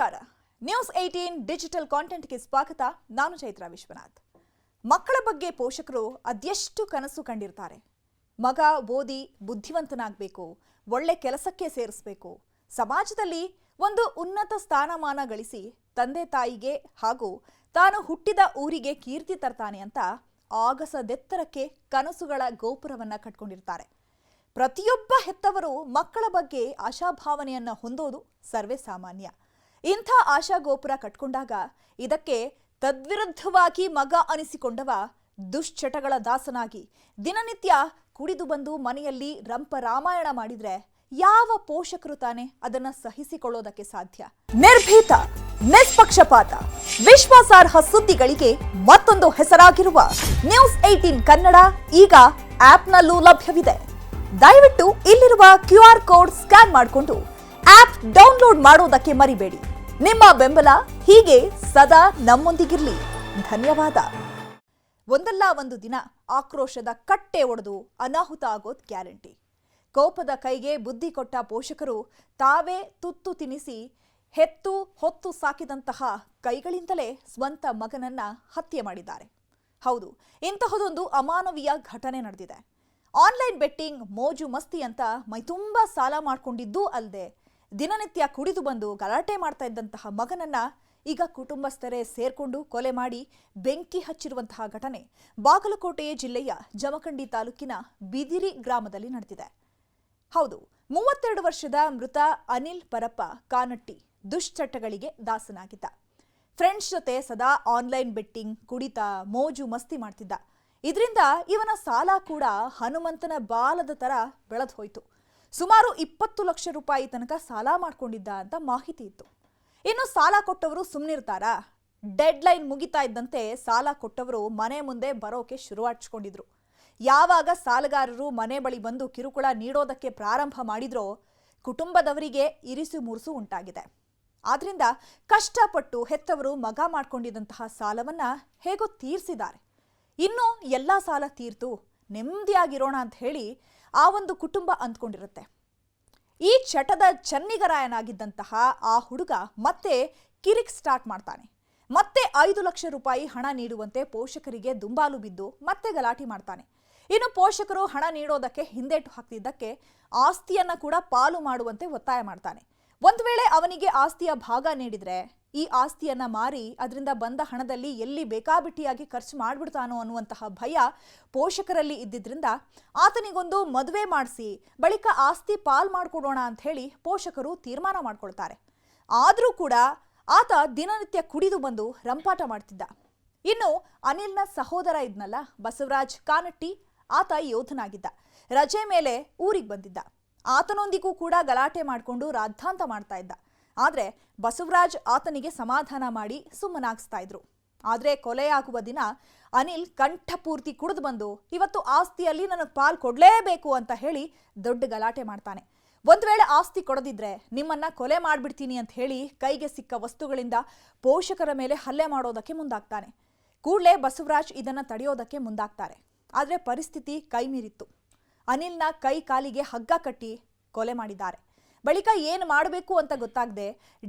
ನಮಸ್ಕಾರ. News eighteen digital ಕಾಂಟೆಂಟ್ಗೆ ಸ್ವಾಗತ. ನಾನು ಚೈತ್ರ ವಿಶ್ವನಾಥ್. ಮಕ್ಕಳ ಬಗ್ಗೆ ಪೋಷಕರು ಅದೆಷ್ಟು ಕನಸು ಕಂಡಿರ್ತಾರೆ? ಮಗ ಓದಿ ಬುದ್ಧಿವಂತನಾಗಬೇಕು, ಒಳ್ಳೆ ಕೆಲಸಕ್ಕೆ ಸೇರಿಸಬೇಕು, ಸಮಾಜದಲ್ಲಿ ಒಂದು ಉನ್ನತ ಸ್ಥಾನಮಾನ ಗಳಿಸಿ ತಂದೆ ತಾಯಿಗೆ ಹಾಗೂ ತಾನು ಹುಟ್ಟಿದ ಊರಿಗೆ ಕೀರ್ತಿ ತರ್ತಾನೆ ಅಂತ ಆಗಸದೆತ್ತರಕ್ಕೆ ಕನಸುಗಳ ಗೋಪುರವನ್ನ ಕಟ್ಕೊಂಡಿರ್ತಾರೆ. ಪ್ರತಿಯೊಬ್ಬ ಹೆತ್ತವರು ಮಕ್ಕಳ ಬಗ್ಗೆ ಆಶಾಭಾವನೆಯನ್ನು ಹೊಂದೋದು ಸರ್ವೇ ಸಾಮಾನ್ಯ. ಇಂಥ ಆಶಾಗೋಪುರ ಕಟ್ಕೊಂಡಾಗ ಇದಕ್ಕೆ ತದ್ವಿರುದ್ಧವಾಗಿ ಮಗ ಅನಿಸಿಕೊಂಡವ ದುಶ್ಚಟಗಳ ದಾಸನಾಗಿ. ದಿನನಿತ್ಯ ಕುಡಿದು ಬಂದು ಮನೆಯಲ್ಲಿ ರಂಪ ರಾಮಾಯಣ ಮಾಡಿದ್ರೆ ಯಾವ ಪೋಷಕರು ತಾನೆ ಅದನ್ನ ಸಹಿಸಿಕೊಳ್ಳೋದಕ್ಕೆ ಸಾಧ್ಯ? ನಿರ್ಭೀತ, ನಿಷ್ಪಕ್ಷಪಾತ, ವಿಶ್ವಾಸಾರ್ಹ ಸುದ್ದಿಗಳಿಗೆ ಮತ್ತೊಂದು ಹೆಸರಾಗಿರುವ ನ್ಯೂಸ್ ಏಟೀನ್ ಕನ್ನಡ ಈಗ ಆಪ್ನಲ್ಲೂ ಲಭ್ಯವಿದೆ. ದಯವಿಟ್ಟು ಇಲ್ಲಿರುವ ಕ್ಯೂ ಆರ್ ಕೋಡ್ ಸ್ಕ್ಯಾನ್ ಮಾಡಿಕೊಂಡು ಆಪ್ ಡೌನ್ಲೋಡ್ ಮಾಡೋದಕ್ಕೆ ಮರಿಬೇಡಿ. ನಿಮ್ಮ ಬೆಂಬಲ ಹೀಗೆ ಸದಾ ನಮ್ಮೊಂದಿಗಿರಲಿ. ಧನ್ಯವಾದ. ಒಂದಲ್ಲ ಒಂದು ದಿನ ಆಕ್ರೋಶದ ಕಟ್ಟೆ ಒಡೆದು ಅನಾಹುತ ಆಗೋದ್ ಗ್ಯಾರಂಟಿ. ಕೋಪದ ಕೈಗೆ ಬುದ್ಧಿ ಕೊಟ್ಟ ಪೋಷಕರು ತಾವೇ ತುತ್ತು ತಿನಿಸಿ, ಹೆತ್ತು ಹೊತ್ತು ಸಾಕಿದಂತಹ ಕೈಗಳಿಂದಲೇ ಸ್ವಂತ ಮಗನನ್ನ ಹತ್ಯೆ ಮಾಡಿದ್ದಾರೆ. ಹೌದು, ಇಂತಹದೊಂದು ಅಮಾನವೀಯ ಘಟನೆ ನಡೆದಿದೆ. ಆನ್ಲೈನ್ ಬೆಟ್ಟಿಂಗ್ ಮೋಜು ಮಸ್ತಿ ಅಂತ ಮೈತುಂಬ ಸಾಲ ಮಾಡಿಕೊಂಡಿದ್ದೂ ಅಲ್ಲದೆ ದಿನನಿತ್ಯ ಕುಡಿದು ಬಂದು ಗಲಾಟೆ ಮಾಡ್ತಾ ಇದ್ದಂತಹ ಮಗನನ್ನ ಈಗ ಕುಟುಂಬಸ್ಥರೇ ಸೇರ್ಕೊಂಡು ಕೊಲೆ ಮಾಡಿ ಬೆಂಕಿ ಹಚ್ಚಿರುವಂತಹ ಘಟನೆ ಬಾಗಲಕೋಟೆ ಜಿಲ್ಲೆಯ ಜಮಖಂಡಿ ತಾಲೂಕಿನ ಬಿದಿರಿ ಗ್ರಾಮದಲ್ಲಿ ನಡೆದಿದೆ. ಹೌದು, ಮೂವತ್ತೆರಡು ವರ್ಷದ ಮೃತ ಅನಿಲ್ ಪರಪ್ಪ ಕಾನಟ್ಟಿ ದುಶ್ಚಟಗಳಿಗೆ ದಾಸನಾಗಿದ್ದ. ಫ್ರೆಂಡ್ಸ್ ಜೊತೆ ಸದಾ ಆನ್ಲೈನ್ ಬೆಟ್ಟಿಂಗ್, ಕುಡಿತ, ಮೋಜು ಮಸ್ತಿ ಮಾಡ್ತಿದ್ದ. ಇದರಿಂದ ಇವನ ಸಾಲ ಕೂಡ ಹನುಮಂತನ ಬಾಲದ ತರ ಬೆಳೆದು ಹೋಯಿತು ಸುಮಾರು ಇಪ್ಪತ್ತು ಲಕ್ಷ ರೂಪಾಯಿ ತನಕ ಸಾಲ ಮಾಡ್ಕೊಂಡಿದ್ದ ಅಂತ ಮಾಹಿತಿ ಇತ್ತು. ಇನ್ನು ಸಾಲ ಕೊಟ್ಟವರು ಸುಮ್ಮನಿರ್ತಾರಾ ಡೆಡ್ ಲೈನ್ ಮುಗಿತಾ ಇದ್ದಂತೆ ಸಾಲ ಕೊಟ್ಟವರು ಮನೆ ಮುಂದೆ ಬರೋಕೆ ಶುರುವಾಡ್ಸ್ಕೊಂಡಿದ್ರು ಯಾವಾಗ ಸಾಲಗಾರರು ಮನೆ ಬಳಿ ಬಂದು ಕಿರುಕುಳ ನೀಡೋದಕ್ಕೆ ಪ್ರಾರಂಭ ಮಾಡಿದ್ರೋ ಕುಟುಂಬದವರಿಗೆ ಇರಿಸು ಮುರುಸು ಉಂಟಾಗಿದೆ. ಆದ್ರಿಂದ ಕಷ್ಟಪಟ್ಟು ಹೆತ್ತವರು ಮಗ ಮಾಡ್ಕೊಂಡಿದ್ದಂತಹ ಸಾಲವನ್ನ ಹೇಗೋ ತೀರಿಸಿದ್ದಾರೆ. ಇನ್ನು ಎಲ್ಲ ಸಾಲ ತೀರ್ತು ನೆಮ್ಮದಿಯಾಗಿರೋಣ ಅಂತ ಹೇಳಿ ಆ ಒಂದು ಕುಟುಂಬ ಅಂದ್ಕೊಂಡಿರುತ್ತೆ. ಈ ಚಟದ ಚನ್ನಿಗರಾಯನಾಗಿದ್ದಂತಹ ಆ ಹುಡುಗ ಮತ್ತೆ ಕಿರಿಕ್ ಸ್ಟಾರ್ಟ್ ಮಾಡ್ತಾನೆ. ಮತ್ತೆ ಐದು ಲಕ್ಷ ರೂಪಾಯಿ ಹಣ ನೀಡುವಂತೆ ಪೋಷಕರಿಗೆ ದುಂಬಾಲು ಬಿದ್ದು ಮತ್ತೆ ಗಲಾಟೆ ಮಾಡ್ತಾನೆ. ಇನ್ನು ಪೋಷಕರು ಹಣ ನೀಡೋದಕ್ಕೆ ಹಿಂದೇಟು ಹಾಕ್ತಿದ್ದಕ್ಕೆ ಆಸ್ತಿಯನ್ನು ಕೂಡ ಪಾಲು ಮಾಡುವಂತೆ ಒತ್ತಾಯ ಮಾಡ್ತಾನೆ. ಒಂದು ವೇಳೆ ಅವನಿಗೆ ಆಸ್ತಿಯ ಭಾಗ ನೀಡಿದ್ರೆ ಈ ಆಸ್ತಿಯನ್ನ ಮಾರಿ ಅದರಿಂದ ಬಂದ ಹಣದಲ್ಲಿ ಎಲ್ಲಿ ಬೇಕಾಬಿಟ್ಟಿಯಾಗಿ ಖರ್ಚು ಮಾಡ್ಬಿಡ್ತಾನೋ ಅನ್ನುವಂತಹ ಭಯ ಪೋಷಕರಲ್ಲಿ ಇದ್ದಿದ್ದರಿಂದ ಆತನಿಗೊಂದು ಮದುವೆ ಮಾಡಿಸಿ, ಬಳಿಕ ಆಸ್ತಿ ಪಾಲ್ ಮಾಡ್ಕೊಡೋಣ ಅಂತ ಹೇಳಿ ಪೋಷಕರು ತೀರ್ಮಾನ ಮಾಡ್ಕೊಳ್ತಾರೆ. ಆದರೂ ಕೂಡ ಆತ ದಿನನಿತ್ಯ ಕುಡಿದು ಬಂದು ರಂಪಾಟ ಮಾಡ್ತಿದ್ದ. ಇನ್ನು ಅನಿಲ್ನ ಸಹೋದರ ಇದ್ನಲ್ಲ ಬಸವರಾಜ್ ಕಾನಟ್ಟಿ ಆತ ಯೋಧನಾಗಿದ್ದ. ರಜೆ ಮೇಲೆ ಊರಿಗೆ ಬಂದಿದ್ದ. ಆತನೊಂದಿಗೂ ಕೂಡ ಗಲಾಟೆ ಮಾಡಿಕೊಂಡು ರಾದ್ಧಾಂತ ಮಾಡ್ತಾ ಇದ್ದ. ಆದ್ರೆ ಬಸವರಾಜ್ ಆತನಿಗೆ ಸಮಾಧಾನ ಮಾಡಿ ಸುಮ್ಮನಾಗಿಸ್ತಾ ಇದ್ರು ಆದ್ರೆ ಕೊಲೆಯಾಗುವ ದಿನ ಅನಿಲ್ ಕಂಠಪೂರ್ತಿ ಕುಡಿದು ಬಂದು, ಇವತ್ತು ಆಸ್ತಿಯಲ್ಲಿ ನನಗೆ ಪಾಲ್ ಕೊಡಲೇಬೇಕು ಅಂತ ಹೇಳಿ ದೊಡ್ಡ ಗಲಾಟೆ ಮಾಡ್ತಾನೆ. ಒಂದ್ ವೇಳೆ ಆಸ್ತಿ ಕೊಡದಿದ್ರೆ ನಿಮ್ಮನ್ನ ಕೊಲೆ ಮಾಡಿಬಿಡ್ತೀನಿ ಅಂತ ಹೇಳಿ ಕೈಗೆ ಸಿಕ್ಕ ವಸ್ತುಗಳಿಂದ ಪೋಷಕರ ಮೇಲೆ ಹಲ್ಲೆ ಮಾಡೋದಕ್ಕೆ ಮುಂದಾಗ್ತಾನೆ. ಕೂಡಲೇ ಬಸವರಾಜ್ ಇದನ್ನ ತಡೆಯೋದಕ್ಕೆ ಮುಂದಾಗ್ತಾರೆ. ಆದರೆ ಪರಿಸ್ಥಿತಿ ಕೈ ಮೀರಿತ್ತು ಅನಿಲ್ನ ಕೈ ಕಾಲಿಗೆ ಹಗ್ಗ ಕಟ್ಟಿ ಕೊಲೆ ಮಾಡಿದ್ದಾರೆ. ಬಳಿಕ ಏನು ಮಾಡಬೇಕು ಅಂತ ಗೊತ್ತಾಗದೆ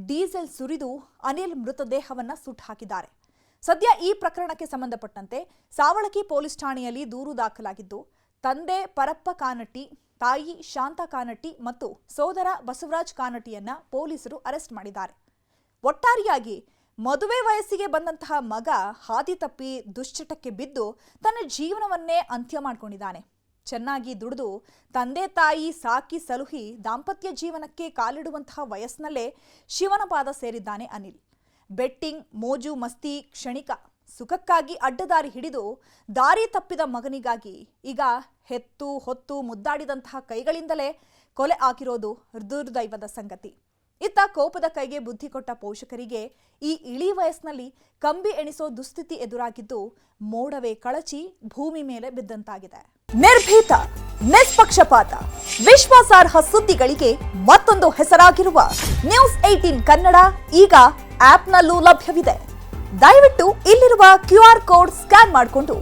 ಡೀಸೆಲ್ ಸುರಿದು ಅನಿಲ್ ಮೃತದೇಹವನ್ನ ಸುಟ್ಟು ಹಾಕಿದ್ದಾರೆ. ಸದ್ಯ ಈ ಪ್ರಕರಣಕ್ಕೆ ಸಂಬಂಧಪಟ್ಟಂತೆ ಸಾವಳಕಿ ಪೊಲೀಸ್ ಠಾಣೆಯಲ್ಲಿ ದೂರು ದಾಖಲಾಗಿದ್ದು, ತಂದೆ ಪರಪ್ಪ ಕಾನಟ್ಟಿ, ತಾಯಿ ಶಾಂತಾ ಕಾನಟ್ಟಿ ಮತ್ತು ಸೋದರ ಬಸವರಾಜ್ ಕಾನಟ್ಟಿಯನ್ನ ಪೊಲೀಸರು ಅರೆಸ್ಟ್ ಮಾಡಿದ್ದಾರೆ. ಒಟ್ಟಾರೆಯಾಗಿ ಮದುವೆ ವಯಸ್ಸಿಗೆ ಬಂದಂತಹ ಮಗ ಹಾದಿ ತಪ್ಪಿ ದುಶ್ಚಟಕ್ಕೆ ಬಿದ್ದು ತನ್ನ ಜೀವನವನ್ನೇ ಅಂತ್ಯ ಮಾಡ್ಕೊಂಡಿದ್ದಾನೆ. ಚೆನ್ನಾಗಿ ದುಡಿದು ತಂದೆ ತಾಯಿ ಸಾಕಿ ಸಲುಹಿ ದಾಂಪತ್ಯ ಜೀವನಕ್ಕೆ ಕಾಲಿಡುವಂತಹ ವಯಸ್ಸಿನಲ್ಲೇ ಶಿವನ ಪಾದ ಸೇರಿದ್ದಾನೆ ಅನಿಲ್. ಬೆಟ್ಟಿಂಗ್, ಮೋಜು, ಮಸ್ತಿ, ಕ್ಷಣಿಕ ಸುಖಕ್ಕಾಗಿ ಅಡ್ಡದಾರಿ ಹಿಡಿದು ದಾರಿ ತಪ್ಪಿದ ಮಗನಿಗಾಗಿ ಈಗ ಹೆತ್ತು ಹೊತ್ತು ಮುದ್ದಾಡಿದಂತಹ ಕೈಗಳಿಂದಲೇ ಕೊಲೆ ಆಗಿರೋದು ದುರ್ದೈವದ ಸಂಗತಿ. ಇತ್ತ ಕೋಪದ ಕೈಗೆ ಬುದ್ಧಿ ಕೊಟ್ಟ ಪೋಷಕರಿಗೆ ಈ ಇಳಿ ವಯಸ್ಸಿನಲ್ಲಿ ಕಂಬಿ ಎಣಿಸೋ ದುಸ್ಥಿತಿ ಎದುರಾಗಿದ್ದು ಮೋಡವೇ ಕಳಚಿ ಭೂಮಿ ಮೇಲೆ ಬಿದ್ದಂತಾಗಿದೆ. ನಿರ್ಭೀತ, ನಿಷ್ಪಕ್ಷಪಾತ, ವಿಶ್ವಾಸಾರ್ಹ ಸುದ್ದಿಗಳಿಗೆ ಮತ್ತೊಂದು ಹೆಸರಾಗಿರುವ ನ್ಯೂಸ್ ಏಟೀನ್ ಕನ್ನಡ ಈಗ ಆಪ್ನಲ್ಲೂ ಲಭ್ಯವಿದೆ. ದಯವಿಟ್ಟು ಇಲ್ಲಿರುವ ಕ್ಯೂ ಕೋಡ್ ಸ್ಕ್ಯಾನ್ ಮಾಡಿಕೊಂಡು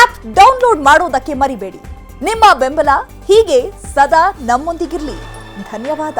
ಆಪ್ ಡೌನ್ಲೋಡ್ ಮಾಡೋದಕ್ಕೆ ಮರಿಬೇಡಿ. ನಿಮ್ಮ ಬೆಂಬಲ ಹೀಗೆ ಸದಾ ನಮ್ಮೊಂದಿಗಿರಲಿ. ಧನ್ಯವಾದ.